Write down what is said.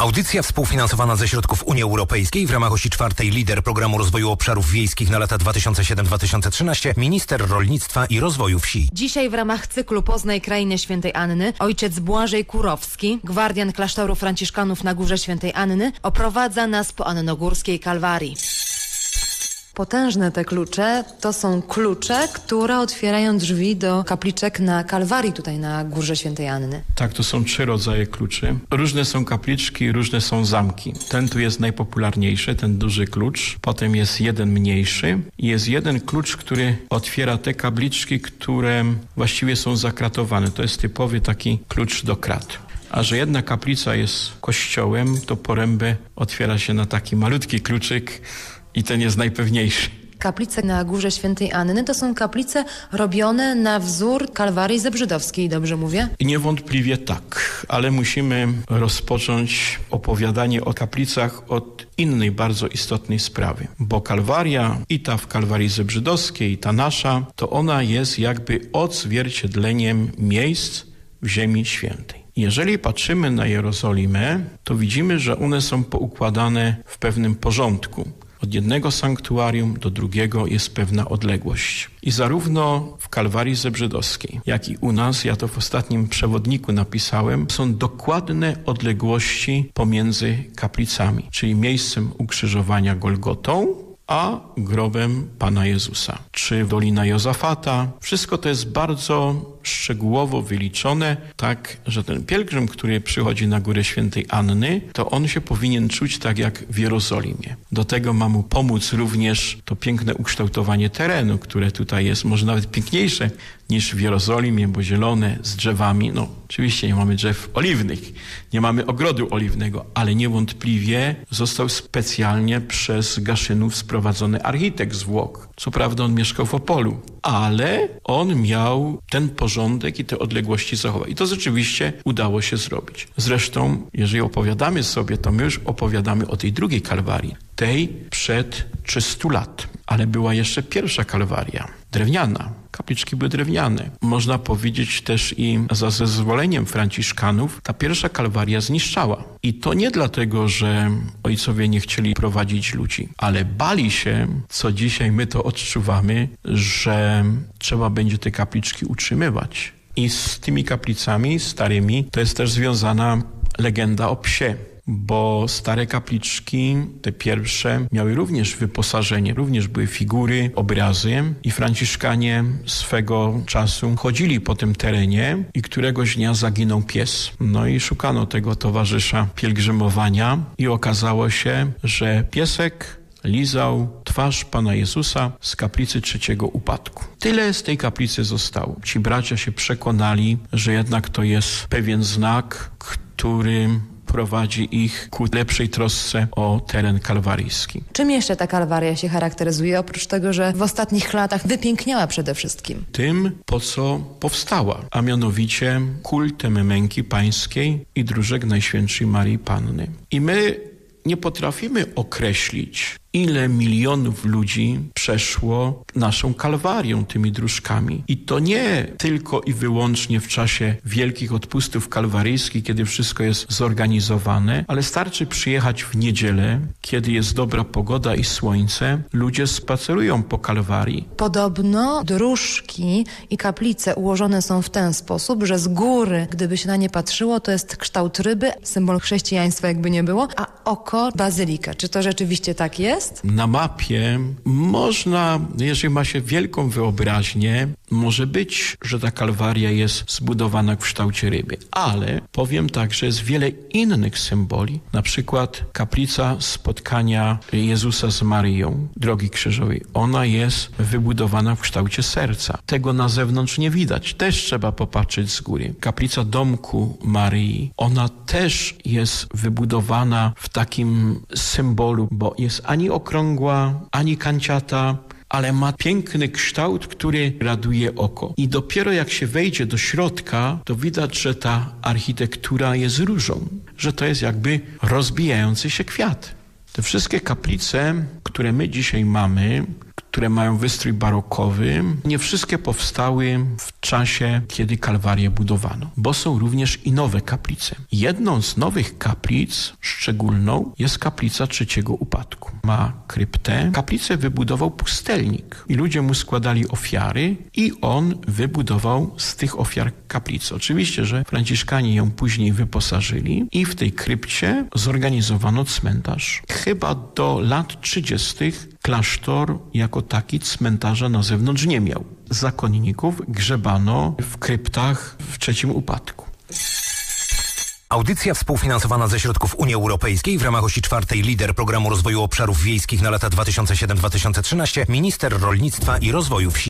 Audycja współfinansowana ze środków Unii Europejskiej w ramach osi czwartej lider programu rozwoju obszarów wiejskich na lata 2007-2013 minister rolnictwa i rozwoju wsi. Dzisiaj w ramach cyklu Poznaj Krainę Świętej Anny ojciec Błażej Kurowski, gwardian klasztoru Franciszkanów na Górze Świętej Anny, oprowadza nas po annogórskiej Kalwarii. Potężne te klucze to są klucze, które otwierają drzwi do kapliczek na Kalwarii tutaj na Górze Świętej Anny. Tak, to są trzy rodzaje kluczy. Różne są kapliczki, różne są zamki. Ten tu jest najpopularniejszy, ten duży klucz. Potem jest jeden mniejszy jest jeden klucz, który otwiera te kapliczki, które właściwie są zakratowane. To jest typowy taki klucz do krat. A że jedna kaplica jest kościołem, to porębę otwiera się na taki malutki kluczyk i ten jest najpewniejszy. Kaplice na Górze Świętej Anny to są kaplice robione na wzór Kalwarii Zebrzydowskiej, dobrze mówię? Niewątpliwie tak, ale musimy rozpocząć opowiadanie o kaplicach od innej bardzo istotnej sprawy, bo Kalwaria i ta w Kalwarii Zebrzydowskiej, i ta nasza, to ona jest jakby odzwierciedleniem miejsc w Ziemi Świętej. Jeżeli patrzymy na Jerozolimę, to widzimy, że one są poukładane w pewnym porządku. Od jednego sanktuarium do drugiego jest pewna odległość. I zarówno w Kalwarii Zebrzydowskiej, jak i u nas, ja to w ostatnim przewodniku napisałem, są dokładne odległości pomiędzy kaplicami, czyli miejscem ukrzyżowania Golgotą, a grobem Pana Jezusa. Czy Dolina Jozafata. Wszystko to jest bardzo szczegółowo wyliczone, tak, że ten pielgrzym, który przychodzi na Górę Świętej Anny, to on się powinien czuć tak jak w Jerozolimie. Do tego ma mu pomóc również to piękne ukształtowanie terenu, które tutaj jest może nawet piękniejsze niż w Jerozolimie, bo zielone, z drzewami. No, oczywiście nie mamy drzew oliwnych, nie mamy ogrodu oliwnego, ale niewątpliwie został specjalnie przez Gaszynów sprowadzony architekt z Włoch. Co prawda on mieszkał w Opolu, ale on miał ten porządek i te odległości zachować. I to rzeczywiście udało się zrobić. Zresztą, jeżeli opowiadamy sobie, to my już opowiadamy o tej drugiej kalwarii, tej przed 300 lat. Ale była jeszcze pierwsza kalwaria, drewniana. Kapliczki były drewniane. Można powiedzieć też i za zezwoleniem Franciszkanów ta pierwsza kalwaria zniszczała. I to nie dlatego, że ojcowie nie chcieli prowadzić ludzi, ale bali się, co dzisiaj my to odczuwamy, że trzeba będzie te kapliczki utrzymywać. I z tymi kaplicami starymi to jest też związana legenda o psie bo stare kapliczki, te pierwsze, miały również wyposażenie, również były figury, obrazy i franciszkanie swego czasu chodzili po tym terenie i któregoś dnia zaginął pies. No i szukano tego towarzysza pielgrzymowania i okazało się, że piesek lizał twarz Pana Jezusa z kaplicy trzeciego upadku. Tyle z tej kaplicy zostało. Ci bracia się przekonali, że jednak to jest pewien znak, który prowadzi ich ku lepszej trosce o teren kalwaryjski. Czym jeszcze ta Kalwaria się charakteryzuje, oprócz tego, że w ostatnich latach wypiękniała przede wszystkim? Tym, po co powstała, a mianowicie kultem męki pańskiej i dróżek Najświętszej Marii Panny. I my nie potrafimy określić, ile milionów ludzi przeszło naszą kalwarią tymi dróżkami. I to nie tylko i wyłącznie w czasie wielkich odpustów kalwaryjskich, kiedy wszystko jest zorganizowane, ale starczy przyjechać w niedzielę, kiedy jest dobra pogoda i słońce, ludzie spacerują po kalwarii. Podobno dróżki i kaplice ułożone są w ten sposób, że z góry, gdyby się na nie patrzyło, to jest kształt ryby, symbol chrześcijaństwa jakby nie było, a oko bazylika. Czy to rzeczywiście tak jest? Na mapie można, jeżeli ma się wielką wyobraźnię, może być, że ta kalwaria jest zbudowana w kształcie ryby, ale powiem tak, że jest wiele innych symboli, na przykład kaplica spotkania Jezusa z Maryją, drogi krzyżowej. Ona jest wybudowana w kształcie serca. Tego na zewnątrz nie widać. Też trzeba popatrzeć z góry. Kaplica domku Maryi, ona też jest wybudowana w takim symbolu, bo jest ani okrągła, ani kanciata, ale ma piękny kształt, który raduje oko. I dopiero jak się wejdzie do środka, to widać, że ta architektura jest różą, że to jest jakby rozbijający się kwiat. Te wszystkie kaplice, które my dzisiaj mamy, które mają wystrój barokowy, nie wszystkie powstały w czasie, kiedy kalwarię budowano, bo są również i nowe kaplice. Jedną z nowych kaplic, szczególną, jest kaplica trzeciego upadku. Ma kryptę. Kaplicę wybudował pustelnik i ludzie mu składali ofiary i on wybudował z tych ofiar kaplicę. Oczywiście, że Franciszkanie ją później wyposażyli i w tej krypcie zorganizowano cmentarz. Chyba do lat 30. klasztor jako taki cmentarza na zewnątrz nie miał. Zakonników grzebano w kryptach w trzecim upadku. Audycja współfinansowana ze środków Unii Europejskiej w ramach osi czwartej lider programu rozwoju obszarów wiejskich na lata 2007-2013 minister rolnictwa i rozwoju wsi.